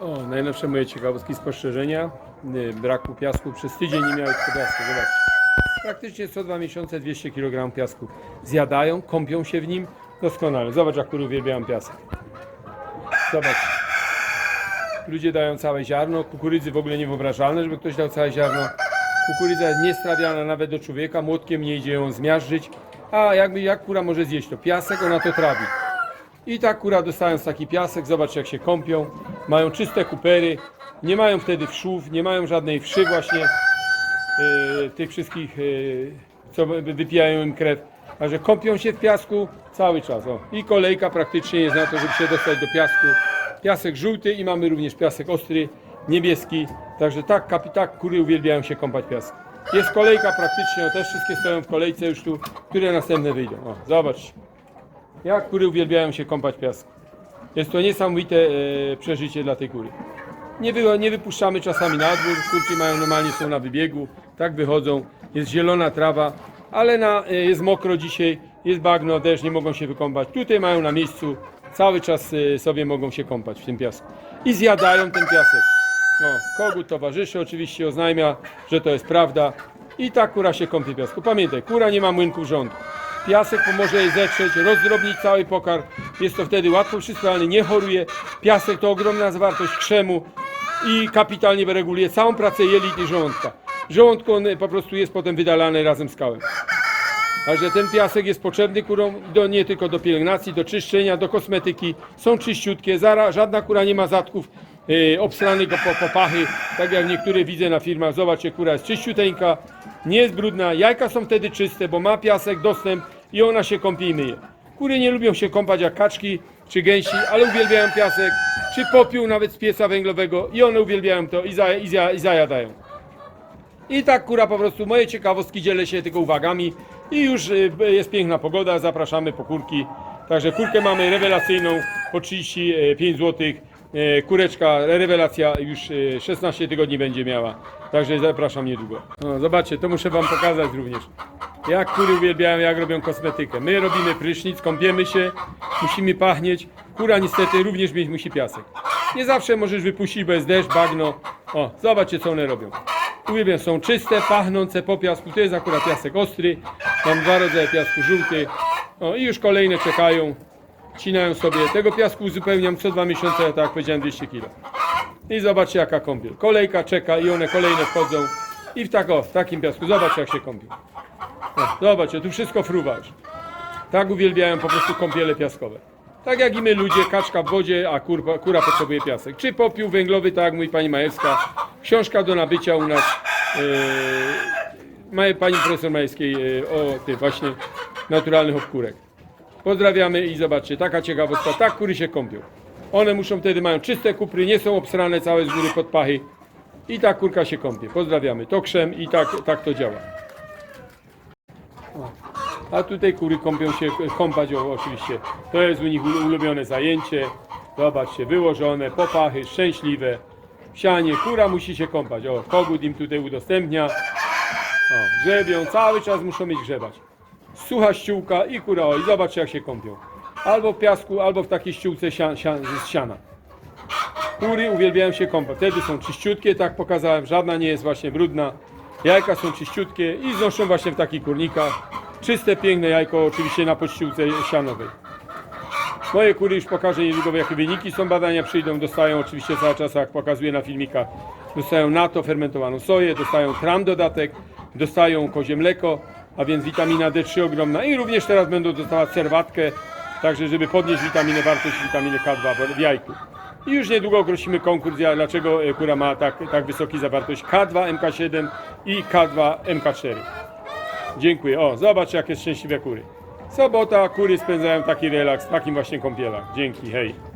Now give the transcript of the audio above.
O, najnowsze moje ciekawostki spostrzeżenia. Y, Braku piasku przez tydzień nie tylko piasku. Zobacz. Praktycznie co dwa miesiące 200 kg piasku. Zjadają, kąpią się w nim. Doskonale. Zobacz, jak kury piasek. Zobacz. Ludzie dają całe ziarno. Kukurydzy w ogóle niewyobrażalne, żeby ktoś dał całe ziarno. Kukurydza jest niestrawiana nawet do człowieka. Młotkiem nie idzie ją zmiażdżyć. A jakby jak kura może zjeść to? Piasek, ona to trawi. I tak kura dostając taki piasek, zobacz jak się kąpią, mają czyste kupery, nie mają wtedy wszów, nie mają żadnej wszy właśnie, yy, tych wszystkich, yy, co wy- wypijają im krew. Także kąpią się w piasku cały czas. O. I kolejka praktycznie jest na to, żeby się dostać do piasku. Piasek żółty i mamy również piasek ostry, niebieski. Także tak, kapi- tak kury uwielbiają się kąpać w piasku. Jest kolejka praktycznie, o, też wszystkie stoją w kolejce już tu, które następne wyjdą. O, zobacz. Jak kury uwielbiają się kąpać w piasku. Jest to niesamowite e, przeżycie dla tej kury. Nie, wy, nie wypuszczamy czasami na dwór, kurki mają normalnie są na wybiegu, tak wychodzą, jest zielona trawa, ale na, e, jest mokro dzisiaj, jest bagno, też nie mogą się wykąpać. Tutaj mają na miejscu, cały czas e, sobie mogą się kąpać w tym piasku. I zjadają ten piasek. No, kogut towarzyszy oczywiście oznajmia, że to jest prawda. I ta kura się kąpie w piasku. Pamiętaj, kura nie ma młynków rządu. Piasek pomoże jej zetrzeć, rozdrobnić cały pokarm. Jest to wtedy łatwo przyswajalny, nie choruje. Piasek to ogromna zawartość krzemu i kapitalnie reguluje całą pracę jelit i żołądka. W żołądku on po prostu jest potem wydalany razem z kałem. Także ten piasek jest potrzebny kurom do, nie tylko do pielęgnacji, do czyszczenia, do kosmetyki. Są czyściutkie, zara, żadna kura nie ma zatków yy, obsranych po, po pachy, tak jak niektóre widzę na firmach. Zobaczcie, kura jest czyściuteńka, nie jest brudna, jajka są wtedy czyste, bo ma piasek, dostęp i ona się kąpie i myje. Kury nie lubią się kąpać jak kaczki czy gęsi, ale uwielbiają piasek, czy popiół nawet z pieca węglowego i one uwielbiają to i, i, i zajadają. I tak kura po prostu, moje ciekawostki dzielę się tylko uwagami i już y, jest piękna pogoda, zapraszamy po kurki. Także kurkę mamy rewelacyjną po 35 zł. Kureczka rewelacja już y, 16 tygodni będzie miała. Także zapraszam niedługo. No, zobaczcie, to muszę wam pokazać również. Jak kury uwielbiają, jak robią kosmetykę. My robimy prysznic, kąpiemy się, musimy pachnieć. Kura niestety również mieć musi piasek. Nie zawsze możesz wypuścić, bo jest deszcz, bagno. O, zobaczcie co one robią. Uwielbiam, są czyste, pachnące po piasku. To jest akurat piasek ostry. Mam dwa rodzaje piasku żółty. O i już kolejne czekają. Cinają sobie. Tego piasku uzupełniam co dwa miesiące, tak jak powiedziałem 200 kg. I zobaczcie jaka kąpiel. Kolejka czeka i one kolejne wchodzą. I w, tak, o, w takim piasku. Zobaczcie jak się kąpią. Zobaczcie, tu wszystko fruwa już. Tak uwielbiają po prostu kąpiele piaskowe. Tak jak i my ludzie, kaczka w wodzie, a kur, kura potrzebuje piasek. Czy popiół węglowy, tak jak mówi pani Majewska. Książka do nabycia u nas. Yy, pani profesor Majewskiej yy, o tych właśnie naturalnych obkurek. Pozdrawiamy i zobaczcie, taka ciekawostka, tak kury się kąpią. One muszą wtedy, mają czyste kupry, nie są obsrane całe z góry pod pachy. I ta kurka się kąpie. Pozdrawiamy. To krzem i tak, tak to działa. A tutaj kury kąpią się, kąpać oczywiście. To jest u nich ulu- ulubione zajęcie. Zobaczcie, wyłożone, popachy, szczęśliwe. Sianie, kura musi się kąpać. O, kogut im tutaj udostępnia. O, grzebią, cały czas muszą mieć grzebać. Sucha ściółka i kura, i zobaczcie jak się kąpią. Albo w piasku, albo w takiej ściółce sia, sia, z siana. Kury uwielbiają się kąpać. Wtedy są czyściutkie, tak pokazałem, żadna nie jest właśnie brudna. Jajka są czyściutkie i znoszą właśnie w takich kurnikach. Czyste, piękne jajko, oczywiście na podściółce sianowej. Moje kury już pokażę niedługo jakie wyniki są badania przyjdą, dostają oczywiście cały czas jak pokazuję na filmikach, dostają nato, fermentowaną soję, dostają tram dodatek, dostają kozie mleko, a więc witamina D3 ogromna i również teraz będą dostawać serwatkę, także żeby podnieść witaminę, wartość witaminy K2 w jajku. I już niedługo ogłosimy konkurs, dlaczego e, kura ma tak, tak wysoki zawartość K2, MK7 i K2, MK4. Dziękuję. O, zobacz jakie szczęśliwe kury. Sobota, kury spędzają taki relaks w takim właśnie kąpielach. Dzięki, hej.